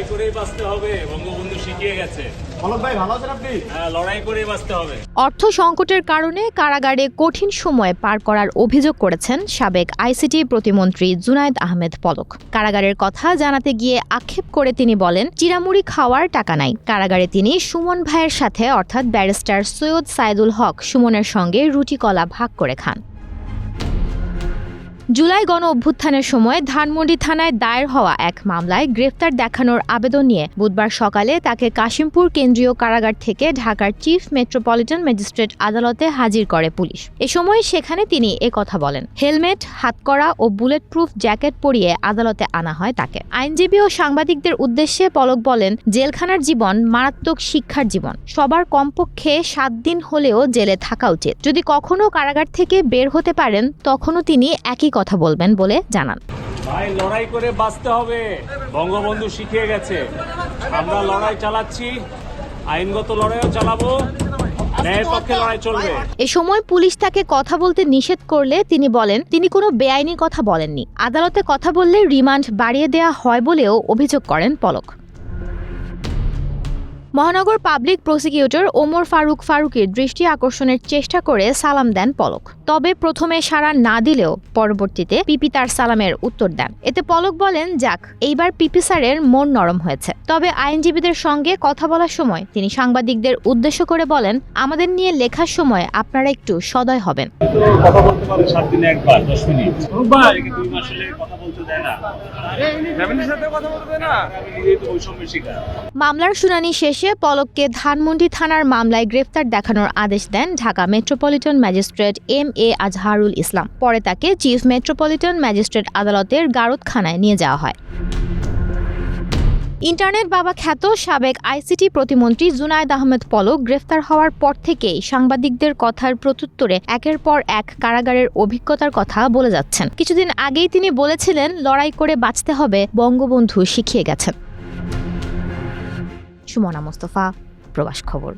লড়াই করেই বাঁচতে হবে বঙ্গবন্ধু শিখিয়ে গেছে। হ্যাঁ অর্থ সংকটের কারণে কারাগারে কঠিন সময় পার করার অভিযোগ করেছেন সাবেক আইসিটি প্রতিমন্ত্রী জুনায়েদ আহমেদ পলক। কারাগারের কথা জানাতে গিয়ে আক্ষেপ করে তিনি বলেন চিরামুড়ি খাওয়ার টাকা নাই। কারাগারে তিনি সুমন ভাইয়ের সাথে অর্থাৎ ব্যারিস্টার সৈয়দ সাইদুল হক সুমনের সঙ্গে রুটি কলা ভাগ করে খান। জুলাই গণ অভ্যুত্থানের সময় ধানমন্ডি থানায় দায়ের হওয়া এক মামলায় গ্রেফতার দেখানোর আবেদন নিয়ে বুধবার সকালে তাকে কাশিমপুর কেন্দ্রীয় কারাগার থেকে ঢাকার চিফ মেট্রোপলিটন ম্যাজিস্ট্রেট আদালতে হাজির করে পুলিশ। এ সময় সেখানে তিনি এ কথা বলেন, হেলমেট, হাতকড়া ও বুলেট প্রুফ জ্যাকেট পরিয়ে আদালতে আনা হয় তাকে। আইনজীবী ও সাংবাদিকদের উদ্দেশ্যে পলক বলেন, জেলখানার জীবন মারাত্মক শিক্ষার জীবন। সবার কমপক্ষে সাত দিন হলেও জেলে থাকা উচিত। যদি কখনো কারাগার থেকে বের হতে পারেন, তখনও তিনি একই কথা বলবেন বলে জানান। ভাই লড়াই করে বাঁচতে হবে। বঙ্গবন্ধু শিখিয়ে গেছে। আমরা লড়াই চালাচ্ছি। আইনগত লড়াইও চালাবো। এ সময় পুলিশ তাকে কথা বলতে নিষেধ করলে তিনি বলেন তিনি কোনো বেআইনি কথা বলেননি। আদালতে কথা বললে রিমান্ড বাড়িয়ে দেওয়া হয় বলেও অভিযোগ করেন পলক। মহানগর পাবলিক প্রসিকিউটর ওমর ফারুক ফারুকের দৃষ্টি আকর্ষণের চেষ্টা করে সালাম দেন পলক। তবে প্রথমে সাড়া না দিলেও পরবর্তীতে পিপি তার সালামের উত্তর দেন। এতে পলক বলেন যাক এইবার পিপি স্যারের মন নরম হয়েছে। তবে আইনজীবীদের সঙ্গে কথা বলার সময় তিনি সাংবাদিকদের উদ্দেশ্য করে বলেন আমাদের নিয়ে লেখার সময় আপনারা একটু সদয় হবেন। কথা বলতে পারে সাত দিনে একবার দশ মিনিট। দুই মাস কথা বলতে দেয় না। ফ্যামিলির সাথে কথা বলতে না। আমি নিজেই তো বৈষম্যের শিকার মামলার শুনানি শেষে পলককে ধানমন্ডি থানার মামলায় গ্রেফতার দেখানোর আদেশ দেন Dhaka metropolitan magistrate M A Azharul Islam. পরে তাকে চিফ মেট্রোপলিটন ম্যাজিস্ট্রেট আদালতের গারদখানায় নিয়ে যাওয়া হয়। ইন্টারনেট বাবা খ্যাত সাবেক আইসিটি প্রতিমন্ত্রী জুনায়দ আহমেদ পলক গ্রেফতার হওয়ার পর থেকেই সাংবাদিকদের কথার প্রত্যুত্তরে একের পর এক কারাগারের অভিজ্ঞতার কথা বলে যাচ্ছেন। কিছুদিন আগেই তিনি বলেছিলেন, লড়াই করে বাঁচতে হবে, বঙ্গবন্ধু শিখিয়ে গেছেন। সুমনা মোস্তফা প্রবাস খবর।